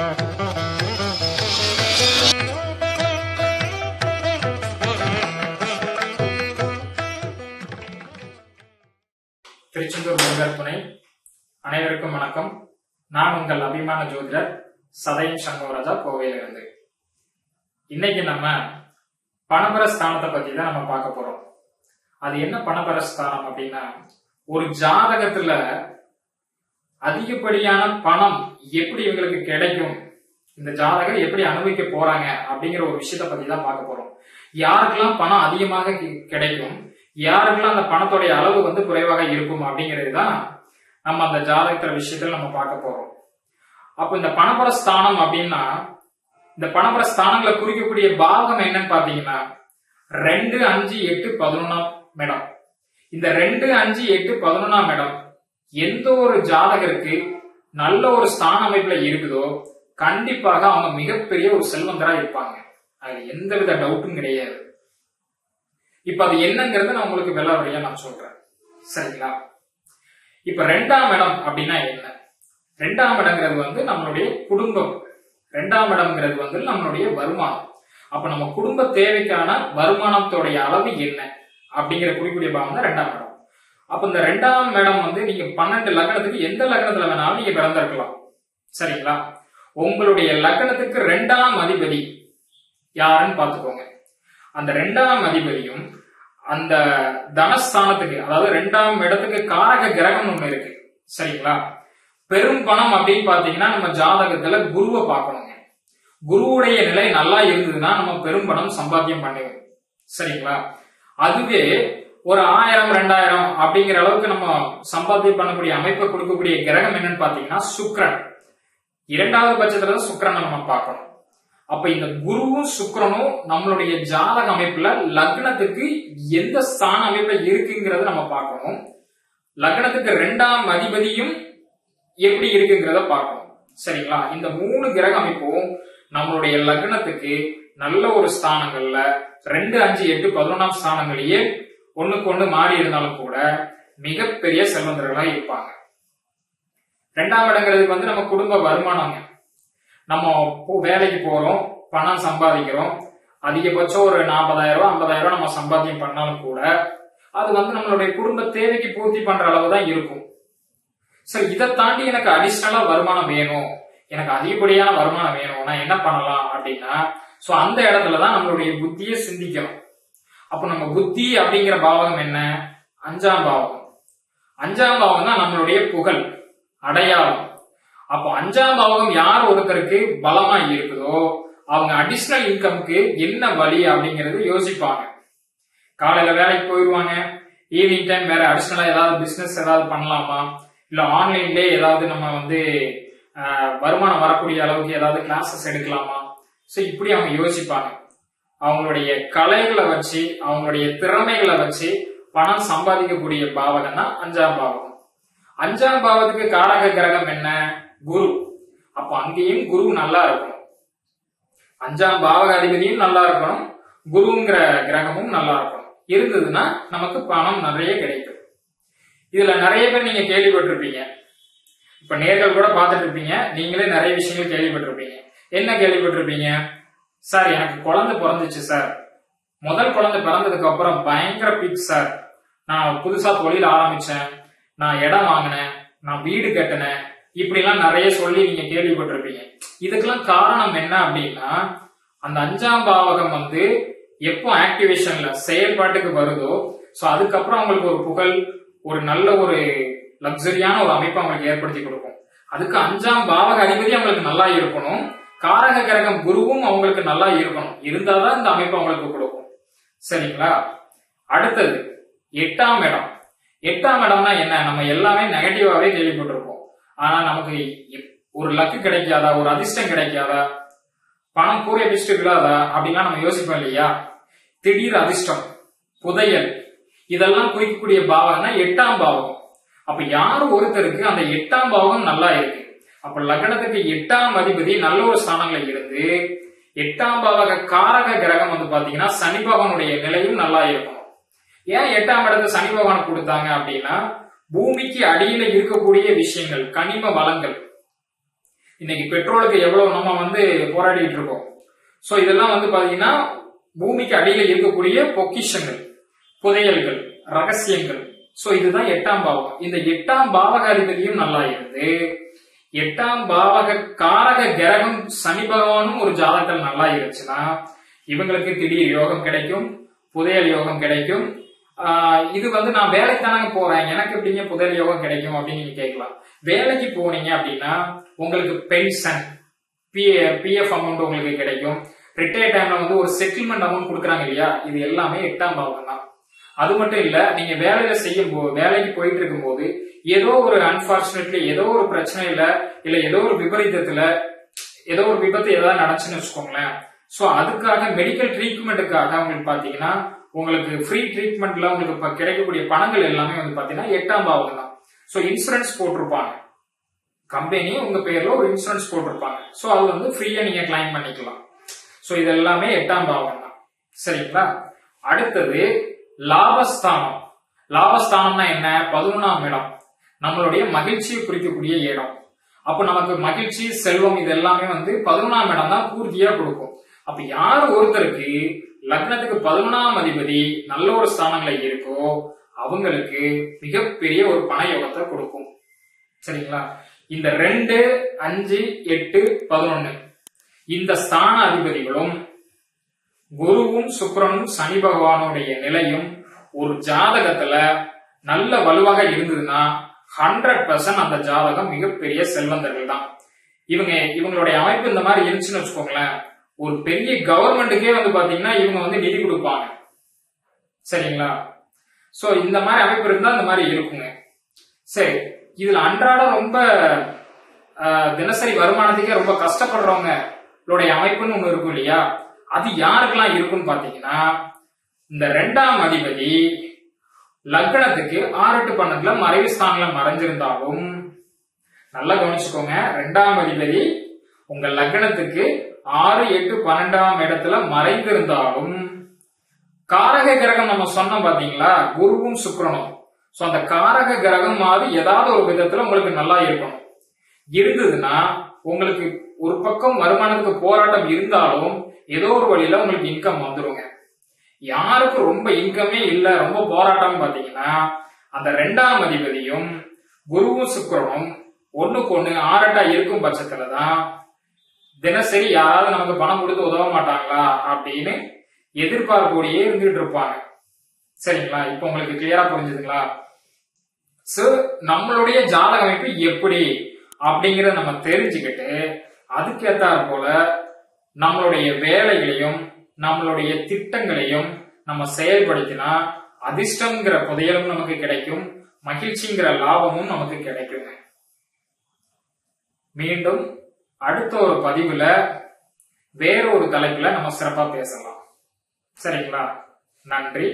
திருச்செந்தூர் முருகர் துணை. அனைவருக்கும் வணக்கம். நான் உங்கள் அபிமான ஜோதிடர் சதயம் சண்முகராஜா கோவையிலிருந்து. இன்னைக்கு நம்ம பணபர ஸ்தானத்தை பத்தி தான் நம்ம பார்க்க போறோம். அது என்ன பணபர ஸ்தானம் அப்படின்னா ஒரு ஜாதகத்துல அதிகப்படியான பணம் எப்படி இவங்களுக்கு கிடைக்கும்? இந்த ஜாதகம் எப்படி அனுபவிக்க போறாங்க? அப்படிங்கிற ஒரு விஷயத்த பத்தி தான் பார்க்க போறோம். யாருக்கெல்லாம் பணம் அதிகமாக கிடைக்கும்? யாருக்கெல்லாம் அந்த பணத்தோடைய அளவு வந்து குறைவாக இருக்கும்? அப்படிங்கிறது தான் நம்ம அந்த ஜாதகத்துல விஷயத்துல நம்ம பார்க்க போறோம். அப்போ இந்த பணபர ஸ்தானம் அப்படின்னா இந்த பணபர ஸ்தானங்களை குறிக்கக்கூடிய பாவகம் என்னன்னு பாத்தீங்கன்னா ரெண்டு அஞ்சு எட்டு பதினொன்னாம் இடம். இந்த ரெண்டு அஞ்சு எட்டு பதினொன்னாம் இடம் எந்த ஒரு ஜாதகருக்கு நல்ல ஒரு ஸ்தான அமைப்புல இருக்குதோ கண்டிப்பாக அவங்க மிகப்பெரிய ஒரு செல்வந்தரா இருப்பாங்க. அதுல எந்தவித டவுட்டும் கிடையாது. இப்ப அது என்னங்கிறத நான் உங்களுக்கு வெள்ளாவடியா நான் சொல்றேன். சரிங்களா? இப்ப ரெண்டாம் இடம் அப்படின்னா என்ன? ரெண்டாம் இடங்கிறது வந்து நம்மளுடைய குடும்பம். ரெண்டாம் இடம்ங்கிறது வந்து நம்மளுடைய வருமானம். அப்ப நம்ம குடும்ப தேவைக்கான வருமானத்தோடைய அளவு என்ன? அப்படிங்கிற குறிக்கூடிய பாவம் தான் ரெண்டாம் இடம். அப்ப இந்த ரெண்டாம் இடம் வந்து நீங்க பன்னெண்டு லக்னத்துக்கு எந்த லக்னத்துல வேணாலும் நீங்க பிறந்திருக்கலாம். சரிங்களா? உங்களுடைய லக்னத்துக்கு ரெண்டாம் அதிபதி யாருன்னு பாத்துக்கோங்க அந்த ரெண்டாம் அதிபதியும் அந்த தனஸ்தானத்துக்கு அதாவது ரெண்டாம் இடத்துக்கு காரக கிரகம் ஒண்ணு இருக்கு. சரிங்களா? பெரும் பணம் அப்படின்னு பாத்தீங்கன்னா நம்ம ஜாதகத்துல குருவை பார்க்கணுங்க. குருவுடைய நிலை நல்லா இருந்ததுன்னா நம்ம பெரும் பணம் சம்பாத்தியம் பண்ணுவோம் சரிங்களா? அதுவே ஒரு ஆயிரம் ரெண்டாயிரம் அப்படிங்கிற அளவுக்கு நம்ம சம்பாத்தியம் பண்ணக்கூடிய அமைப்பை கொடுக்கக்கூடிய கிரகம் என்னன்னு பாத்தீங்கன்னா சுக்ரன் இரண்டாவது பட்சத்துல தான் சுக்கிரனை நம்ம பார்க்கணும். அப்ப இந்த குருவும் சுக்கரனும் நம்மளுடைய ஜாதக அமைப்புல லக்னத்துக்கு எந்த ஸ்தான அமைப்புல இருக்குங்கிறத நம்ம பார்க்கணும். லக்னத்துக்கு ரெண்டாம் அதிபதியும் எப்படி இருக்குங்கிறத பார்க்கணும். சரிங்களா? இந்த மூணு கிரக அமைப்பும் நம்மளுடைய லக்னத்துக்கு நல்ல ஒரு ஸ்தானங்கள்ல ரெண்டு அஞ்சு எட்டு பதினொன்றாம் ஸ்தானங்களையே ஒண்ணுக்கு ஒண்ணு மாறி இருந்தாலும் கூட மிகப்பெரிய செல்வந்தர்களா இருப்பாங்க. ரெண்டாம் இடங்கிறது வந்து நம்ம குடும்ப வருமானங்க. நம்ம வேலைக்கு போறோம் பணம் சம்பாதிக்கிறோம். அதிகபட்சம் ஒரு நாற்பதாயிரம் ரூபாய் ஐம்பதாயிரம் ரூபாய் நம்ம சம்பாத்தியம் பண்ணாலும் கூட அது வந்து நம்மளுடைய குடும்ப தேவைக்கு பூர்த்தி பண்ற அளவு தான் இருக்கும். சரி இதை தாண்டி எனக்கு அடிஷ்னலா வருமானம் வேணும். எனக்கு அதிகப்படியான வருமானம் வேணும். நான் என்ன பண்ணலாம் அப்படின்னா சோ அந்த இடத்துல தான் நம்மளுடைய புத்தியை சிந்திக்கணும். அப்ப நம்ம புத்தி அப்படிங்கிற பாவகம் என்ன? அஞ்சாம் பாவம் அஞ்சாம் பாவம் தான் நம்மளுடைய புகழ் அடையாளம். அப்போ அஞ்சாம் பாவகம் யார் ஒருத்தருக்கு பலமா இருக்குதோ அவங்க அடிஷ்னல் இன்கம்க்கு என்ன வழி அப்படிங்கறது யோசிப்பாங்க. காலையில வேலைக்கு போயிடுவாங்க ஈவினிங் டைம் வேற அடிஷ்னலா ஏதாவது பிசினஸ் ஏதாவது பண்ணலாமா? இல்ல ஆன்லைன்லயே ஏதாவது நம்ம வந்து வருமானம் வரக்கூடிய அளவுக்கு ஏதாவது கிளாஸஸ் எடுக்கலாமா? ஸோ இப்படி அவங்க யோசிப்பாங்க. அவங்களுடைய கலைகளை வச்சு அவங்களுடைய திறமைகளை வச்சு பணம் சம்பாதிக்கக்கூடிய பாவகம் தான் அஞ்சாம் பாவகம். அஞ்சாம் பாவத்துக்கு காரக கிரகம் என்ன? குரு. அப்ப அங்கேயும் குரு நல்லா இருக்கணும். அஞ்சாம் பாவக அதிபதியும் நல்லா இருக்கணும். குருங்கிற கிரகமும் நல்லா இருக்கணும். இருந்ததுன்னா நமக்கு பணம் நிறைய கிடைக்கும். இதுல நிறைய பேர் நீங்க கேள்விப்பட்டிருப்பீங்க. இப்ப நேர்கள் கூட பார்த்துட்டு இருப்பீங்க. நீங்களே நிறைய விஷயங்கள் கேள்விப்பட்டிருப்பீங்க. என்ன கேள்விப்பட்டிருப்பீங்க? சார் எனக்கு குழந்தை பிறந்துச்சு சார் முதல் குழந்தை பிறந்ததுக்கு அப்புறம் பயங்கர பிக் சார் நான் புதுசா தொழில் ஆரம்பிச்சேன். நான் இடம் வாங்கினேன். நான் வீடு கட்டினேன். இப்படிலாம் நிறைய சொல்லி நீங்க கேள்விப்பட்டிருப்பீங்க. இதுக்கெல்லாம் காரணம் என்ன அப்படின்னா அந்த அஞ்சாம் பாவகம் வந்து எப்போ ஆக்டிவேஷன்ல செயல்பாட்டுக்கு வருதோ சோ அதுக்கப்புறம் அவங்களுக்கு ஒரு புகழ் ஒரு நல்ல ஒரு லக்ஸரியான ஒரு அமைப்பை அவங்களுக்கு ஏற்படுத்தி கொடுக்கும். அதுக்கு அஞ்சாம் பாவக அதிபதி அவங்களுக்கு நல்லா இருக்கணும். காரக கிரகம் குருவும் அவங்களுக்கு நல்லா இருக்கணும். இருந்தாதான் இந்த அமைப்பு அவங்களுக்கு கொடுக்கும். சரிங்களா? அடுத்தது எட்டாம் இடம். எட்டாம் இடம்னா என்ன? நம்ம எல்லாமே நெகட்டிவாவே கேள்விப்பட்டிருப்போம். ஆனா நமக்கு ஒரு லக்கு கிடைக்காதா? ஒரு அதிர்ஷ்டம் கிடைக்காதா? பணம் கூறிய அதிர்ஷ்டம் இல்லாதா அப்படின்லாம் நம்ம யோசிப்போம் இல்லையா? திடீர் அதிர்ஷ்டம் புதையல். இதெல்லாம் குறிக்கக்கூடிய பாவம்னா எட்டாம் பாவம் அப்ப யார் ஒருத்தருக்கு அந்த எட்டாம் பாவம் நல்லா இருக்கு? அப்ப லக்னத்துக்கு எட்டாம் அதிபதி நல்ல ஒரு ஸ்தானங்கள்ல இருந்து எட்டாம் பாவக காரக கிரகம் வந்து பாத்தீங்கன்னா சனி பகவானுடைய நிலையும் நல்லா இருக்கும். ஏன் எட்டாம் இடத்துல சனி பகவான் கொடுத்தாங்க அப்படின்னா பூமிக்கு அடியில இருக்கக்கூடிய விஷயங்கள் கனிம வளங்கள். இன்னைக்கு பெட்ரோலுக்கு எவ்வளவு நம்ம வந்து போராடிட்டு இருக்கோம். சோ இதெல்லாம் வந்து பாத்தீங்கன்னா பூமிக்கு அடியில இருக்கக்கூடிய பொக்கிஷங்கள் புதையல்கள் ரகசியங்கள். சோ இதுதான் எட்டாம் பாவம் இந்த எட்டாம் பாவக அதிபதியும் நல்லா இருந்து எட்டாம் பாவக காரக கிரகம் சனி பகவானும் ஒரு ஜாதகத்தில் நல்லா இருந்துச்சுன்னா இவங்களுக்கு திடீர் யோகம் கிடைக்கும் புதையல் யோகம் கிடைக்கும். இது வந்து நான் வேலைக்கு தானே போறேன் எனக்கு எப்படிங்க புதையல் யோகம் கிடைக்கும் அப்படின்னு நீங்க கேட்கலாம். வேலைக்கு போனீங்க அப்படின்னா உங்களுக்கு பென்ஷன் பிஎஃப் அமௌண்ட் உங்களுக்கு கிடைக்கும். ரிட்டையர் டைம்ல வந்து ஒரு செட்டில்மெண்ட் அமௌண்ட் கொடுக்குறாங்க இல்லையா? இது எல்லாமே எட்டாம் பாவம் தான் அது மட்டும் இல்ல நீங்க வேலையில செய்யும் போது வேலைக்கு போயிட்டு இருக்கும்போது ஏதோ ஒரு அன்பார்ச்சுனேட்லி ஏதோ ஒரு பிரச்சனையில இல்ல ஏதோ ஒரு விபரீதத்துல ஏதோ ஒரு விபத்து ஏதாவது நடச்சுன்னு வச்சுக்கோங்களேன். சோ அதுக்காக மெடிக்கல் ட்ரீட்மெண்ட்டுக்காக அவங்களுக்கு பாத்தீங்கன்னா உங்களுக்கு ஃப்ரீ ட்ரீட்மெண்ட்ல உங்களுக்கு கிடைக்கக்கூடிய பணங்கள் எல்லாமே வந்து பாத்தீங்கன்னா எட்டாம் பாவம் தான். சோ இன்சூரன்ஸ் போட்டிருப்பாங்க. கம்பெனி உங்க பேர்ல ஒரு இன்சூரன்ஸ் போட்டிருப்பாங்க. சோ அது வந்து ஃப்ரீயா நீங்க கிளைம் பண்ணிக்கலாம். சோ இது எல்லாமே எட்டாம் பாவம் தான். சரிங்களா? அடுத்தது லாபஸ்தானம். லாபஸ்தானம்னா என்ன? பதினொன்றாம் இடம். நம்மளுடைய மகிழ்ச்சியை குறிக்கக்கூடிய இடம். அப்ப நமக்கு மகிழ்ச்சி செல்வம் இது எல்லாமே வந்து பதினொன்றாம் இடம் தான் பூர்த்தியா கொடுக்கும். அப்ப யார் ஒருத்தருக்கு லக்னத்துக்கு பதினொன்றாம் அதிபதி நல்ல ஒரு ஸ்தானங்களை இருக்கோ அவங்களுக்கு மிகப்பெரிய ஒரு பண யோகத்தை கொடுக்கும். சரிங்களா? இந்த ரெண்டு அஞ்சு எட்டு பதினொன்னு. இந்த ஸ்தான அதிபதிகளும் குருவும் சுக்கரனும் சனி பகவானுடைய நிலையும் ஒரு ஜாதகத்துல நல்ல வலுவாக இருந்ததுன்னா ஹண்ட்ரட் பர்சன்ட் அந்த ஜாதகம் மிகப்பெரிய செல்வந்தர்கள் தான். இவங்க இவங்களுடைய அமைப்பு இந்த மாதிரி இருந்துச்சுன்னு வச்சுக்கோங்களேன். ஒரு பெரிய கவர்மெண்ட்டுக்கே வந்து பாத்தீங்கன்னா இவங்க வந்து நிதி கொடுப்பாங்க. சரிங்களா? சோ இந்த மாதிரி அமைப்பு இருந்தா இந்த மாதிரி இருக்குங்க. சரி இதுல அன்றாட ரொம்ப தினசரி வருமானத்துக்கே ரொம்ப கஷ்டப்படுறவங்களுடைய அமைப்புன்னு ஒண்ணு இருக்கும் இல்லையா? அது யாருக்கெல்லாம் இருக்குன்னு பாத்தீங்கன்னா இந்த ரெண்டாம் அதிபதி லக்னத்துக்கு ஆறு எட்டு பன்னெண்டுல மறைவு ஸ்தானத்துல மறைஞ்சிருந்தாலும் நல்லா கவனிச்சுக்கோங்க ரெண்டாம் அதிபதி உங்க லக்னத்துக்கு ஆறு எட்டு பன்னெண்டாம் இடத்துல மறைந்திருந்தாலும் காரக கிரகம் நம்ம சொன்னோம் பாத்தீங்களா குருவும் சுக்கரனும். சோ அந்த காரக கிரகம் மாதிரி ஏதாவது ஒரு விதத்துல உங்களுக்கு நல்லா இருக்கணும். இருந்ததுன்னா உங்களுக்கு ஒரு பக்கம் வருமானத்துக்கு போராட்டம் இருந்தாலும் ஏதோ ஒரு வழியில உங்களுக்கு இன்கம் வந்துருங்க. யாருக்கு ரொம்ப இன்கமே இல்ல ரொம்ப போராட்டம் பாத்தீங்கன்னா அந்த ரெண்டாம் அதிபதியும் குருவும் சுக்கரனும் ஒண்ணுக்கு ஒண்ணு ஆரட்டா இருக்கும் பட்சத்துல தான் தினசரி யாராவது நமக்கு பணம் கொடுத்து உதவ மாட்டாங்களா அப்படின்னு எதிர்பார்ப்போடையே இருந்துட்டு இருப்பாங்க. சரிங்களா? இப்போ உங்களுக்கு கிளியரா புரிஞ்சுதுங்களா? சோ நம்மளுடைய ஜாதக அமைப்பு எப்படி அப்படிங்கறத நம்ம தெரிஞ்சுக்கிட்டு அதுக்கேத்தாற் போல நம்மளுடைய வேலைகளையும் நம்மளுடைய திட்டங்களையும் நம்ம செயல்படுத்தினா அதிர்ஷ்டங்கிற புதையலும் நமக்கு கிடைக்கும் மகிழ்ச்சிங்கிற லாபமும் நமக்கு கிடைக்குங்க மீண்டும் அடுத்த ஒரு பதிவுல வேறொரு தலைப்புல நம்ம சிறப்பா பேசலாம். சரிங்களா? நன்றி.